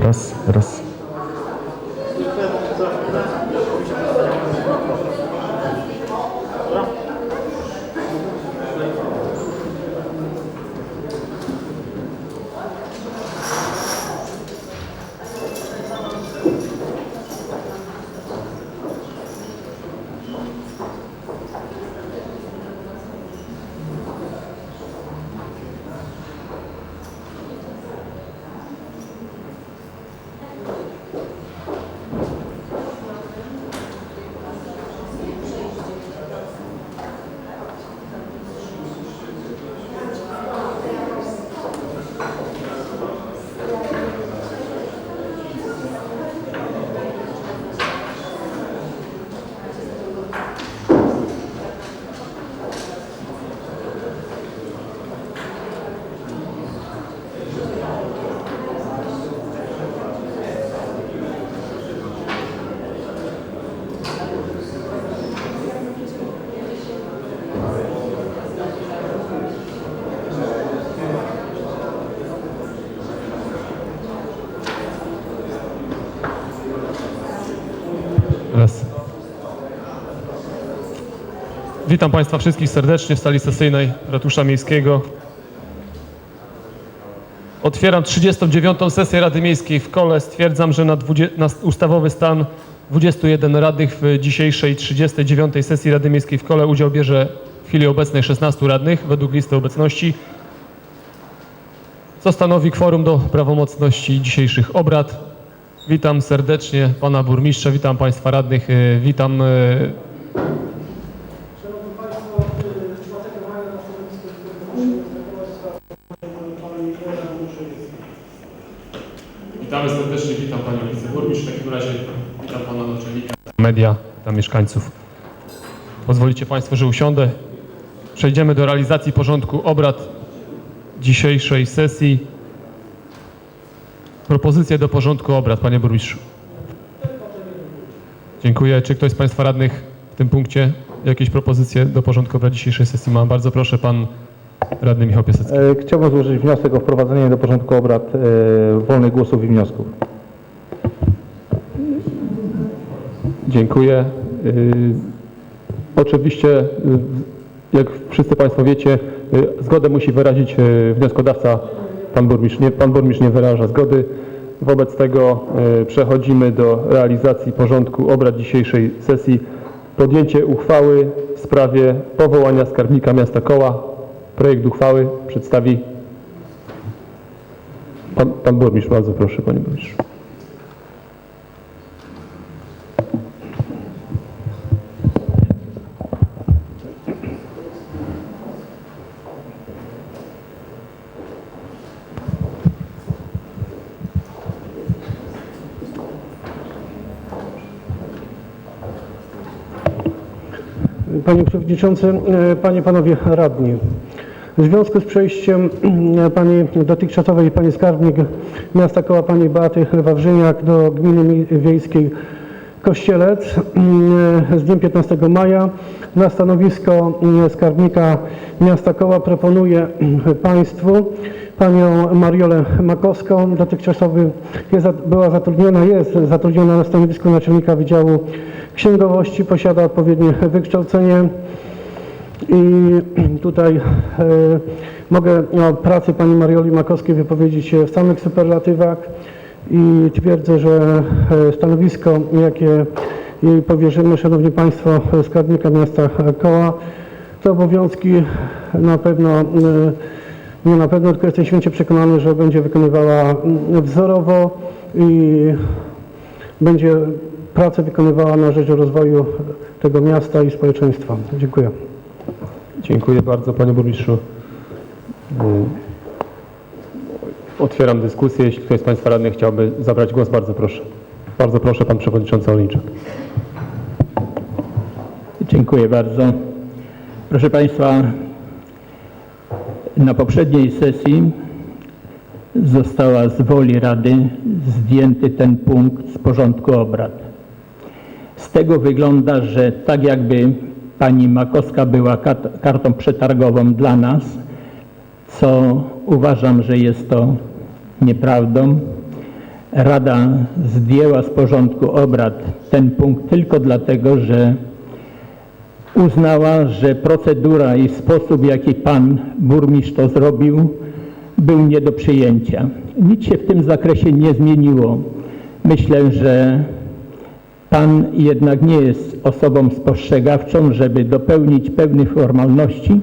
Raz, raz. Witam Państwa wszystkich serdecznie w sali sesyjnej Ratusza Miejskiego. Otwieram 39. sesję Rady Miejskiej w Kole. Stwierdzam, że na, 20, na ustawowy stan 21 radnych w dzisiejszej 39. sesji Rady Miejskiej w Kole udział bierze w chwili obecnej 16 radnych według listy obecności, co stanowi kworum do prawomocności dzisiejszych obrad. Witam serdecznie pana burmistrza, witam państwa radnych, y, witam Szanowni Państwo, 4 maja na stanowisku Pani Joanna Muszyńska. Witamy serdecznie, witam Panią Wiceburmistrz. W takim razie witam Pana Naczelnika Media, witam mieszkańców. Pozwolicie Państwo, że usiądę. Przejdziemy do realizacji porządku obrad dzisiejszej sesji. Propozycje do porządku obrad, Panie Burmistrzu. Dziękuję. Czy ktoś z Państwa radnych w tym punkcie jakieś propozycje do porządku obrad dzisiejszej sesji ma? Bardzo proszę, Pan Radny Michał Piasecki. E, Chciałbym złożyć wniosek o wprowadzenie do porządku obrad e, wolnych głosów i wniosków. Dziękuję. Y, Oczywiście, jak wszyscy Państwo wiecie, zgodę musi wyrazić wnioskodawca, pan burmistrz. Nie, pan burmistrz nie wyraża zgody. Wobec tego y, przechodzimy do realizacji porządku obrad dzisiejszej sesji. Podjęcie uchwały w sprawie powołania skarbnika miasta Koła. Projekt uchwały przedstawi pan, pan burmistrz. Bardzo proszę, panie burmistrzu. Panie Przewodniczący, e, Panie, Panowie Radni. W związku z przejściem e, Pani dotychczasowej Pani Skarbnik Miasta Koła Pani Beaty Wawrzyniak do Gminy Mi- Wiejskiej Kościelec e, z dniem 15 maja. Na stanowisko e, Skarbnika Miasta Koła proponuję Państwu Panią Mariolę Makowską. Dotychczasowy jest, była zatrudniona, jest zatrudniona na stanowisku naczelnika Wydziału Księgowości, posiada odpowiednie wykształcenie. I tutaj e, mogę o pracy pani Marioli Makowskiej wypowiedzieć się w samych superlatywach i twierdzę, że e, stanowisko, jakie jej powierzymy, Szanowni Państwo, skarbnika miasta Koła, te obowiązki na pewno, e, nie na pewno, tylko jestem święcie przekonany, że będzie wykonywała mm, wzorowo i będzie pracę wykonywała na rzecz rozwoju tego miasta i społeczeństwa. Dziękuję. Dziękuję bardzo panie burmistrzu. Otwieram dyskusję. Jeśli ktoś z państwa radnych chciałby zabrać głos, bardzo proszę. Bardzo proszę pan przewodniczący Olińczak. Dziękuję bardzo. Proszę Państwa, na poprzedniej sesji została z woli Rady zdjęty ten punkt z porządku obrad. Z tego wygląda, że tak jakby pani Makowska była kartą przetargową dla nas, co uważam, że jest to nieprawdą. Rada zdjęła z porządku obrad ten punkt tylko dlatego, że uznała, że procedura i sposób, w jaki pan burmistrz to zrobił, był nie do przyjęcia. Nic się w tym zakresie nie zmieniło. Myślę, że pan jednak nie jest osobą spostrzegawczą, żeby dopełnić pewnych formalności,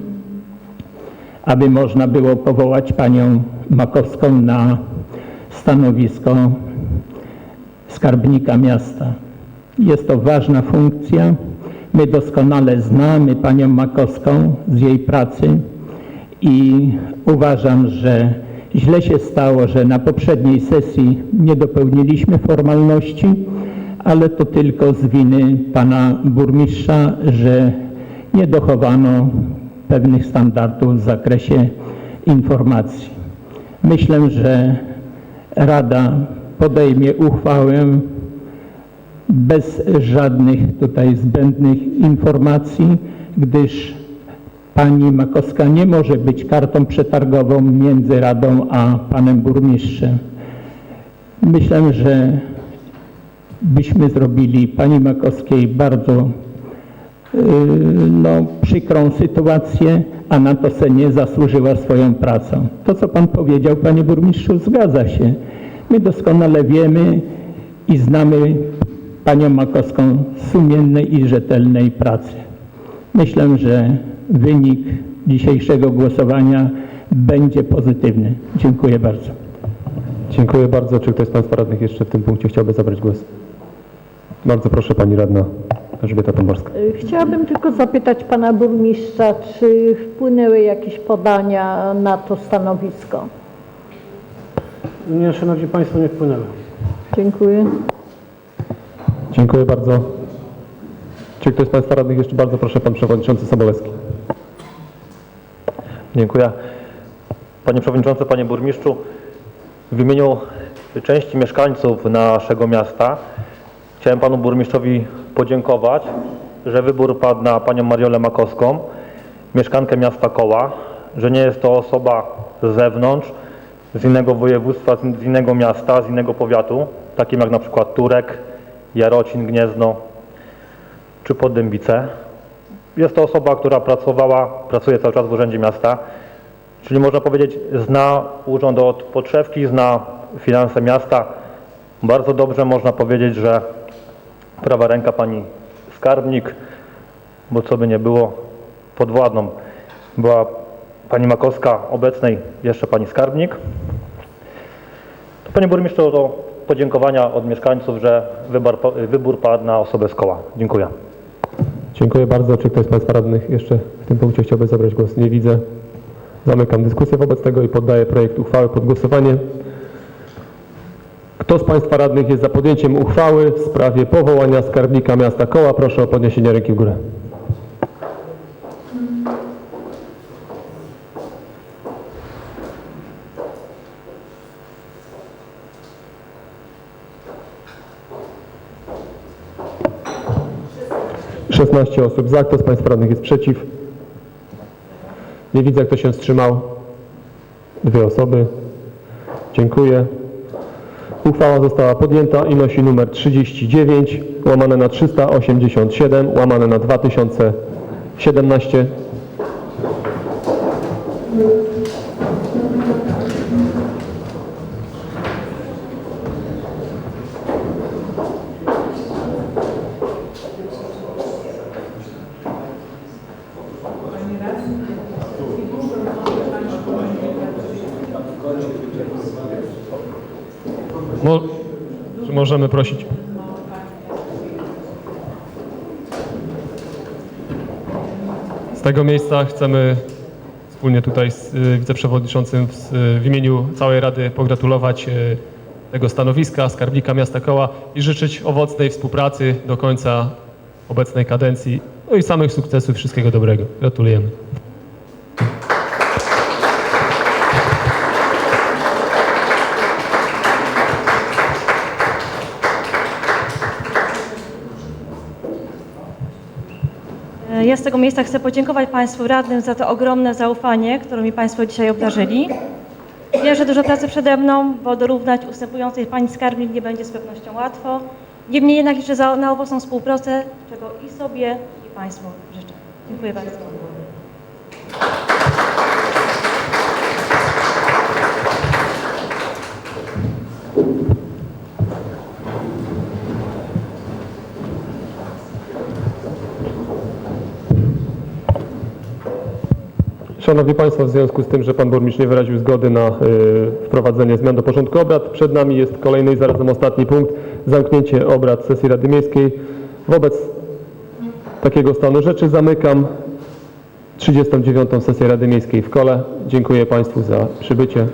aby można było powołać panią Makowską na stanowisko skarbnika miasta. Jest to ważna funkcja. My doskonale znamy panią Makowską z jej pracy i uważam, że źle się stało, że na poprzedniej sesji nie dopełniliśmy formalności, ale to tylko z winy pana burmistrza, że nie dochowano pewnych standardów w zakresie informacji. Myślę, że Rada podejmie uchwałę bez żadnych tutaj zbędnych informacji, gdyż pani Makowska nie może być kartą przetargową między Radą a panem burmistrzem. Myślę, że byśmy zrobili pani Makowskiej bardzo no, przykrą sytuację, a na to se nie zasłużyła swoją pracą. To, co pan powiedział, panie burmistrzu, zgadza się. My doskonale wiemy i znamy panią Makowską sumiennej i rzetelnej pracy. Myślę, że wynik dzisiejszego głosowania będzie pozytywny. Dziękuję bardzo. Dziękuję bardzo. Czy ktoś z Państwa radnych jeszcze w tym punkcie chciałby zabrać głos? Bardzo proszę Pani Radna Elżbieta Tomborska. Y, Chciałabym tylko zapytać pana burmistrza, czy wpłynęły jakieś podania na to stanowisko? Nie, szanowni państwo, nie wpłynęły. Dziękuję. Dziękuję bardzo. Czy ktoś z Państwa radnych jeszcze bardzo proszę Pan Przewodniczący Sobolewski. Dziękuję. Panie Przewodniczący, Panie Burmistrzu, w imieniu części mieszkańców naszego miasta chciałem Panu Burmistrzowi podziękować, że wybór padł na Panią Mariolę Makowską, mieszkankę miasta Koła, że nie jest to osoba z zewnątrz, z innego województwa, z innego miasta, z innego powiatu, takim jak na przykład Turek, Jarocin, Gniezno czy Poddębice. Jest to osoba, która pracowała, pracuje cały czas w Urzędzie Miasta, czyli można powiedzieć zna urząd od podszewki, zna finanse miasta. Bardzo dobrze można powiedzieć, że prawa ręka pani skarbnik, bo co by nie było, podwładną była pani Makowska, obecnej jeszcze pani skarbnik. Panie burmistrzu, to podziękowania od mieszkańców, że wybór, wybór padł na osobę z koła. Dziękuję. Dziękuję bardzo. Czy ktoś z Państwa radnych jeszcze w tym punkcie chciałby zabrać głos? Nie widzę. Zamykam dyskusję wobec tego i poddaję projekt uchwały pod głosowanie. Kto z Państwa radnych jest za podjęciem uchwały w sprawie powołania skarbnika miasta Koła? Proszę o podniesienie ręki w górę. Szesnaście osób za. Kto z Państwa radnych jest przeciw? Nie widzę, kto się wstrzymał. Dwie osoby. Dziękuję. Uchwała została podjęta i nosi numer 39 łamane na 387 łamane na 2017. Mo- czy możemy prosić? Z tego miejsca chcemy wspólnie tutaj z y, wiceprzewodniczącym w, w imieniu całej Rady pogratulować y, tego stanowiska skarbnika miasta Koła i życzyć owocnej współpracy do końca obecnej kadencji. No i samych sukcesów, wszystkiego dobrego. Gratulujemy. Ja z tego miejsca chcę podziękować Państwu radnym za to ogromne zaufanie, które mi Państwo dzisiaj obdarzyli. Wiem, że dużo pracy przede mną, bo dorównać ustępującej pani skarbnik nie będzie z pewnością łatwo. Niemniej jednak liczę za, na owocną współpracę, czego i sobie, i Państwu życzę. Dziękuję bardzo. Szanowni Państwo, w związku z tym, że Pan Burmistrz nie wyraził zgody na y, wprowadzenie zmian do porządku obrad, przed nami jest kolejny i zarazem ostatni punkt, zamknięcie obrad sesji Rady Miejskiej. Wobec takiego stanu rzeczy zamykam 39. sesję Rady Miejskiej w Kole. Dziękuję Państwu za przybycie.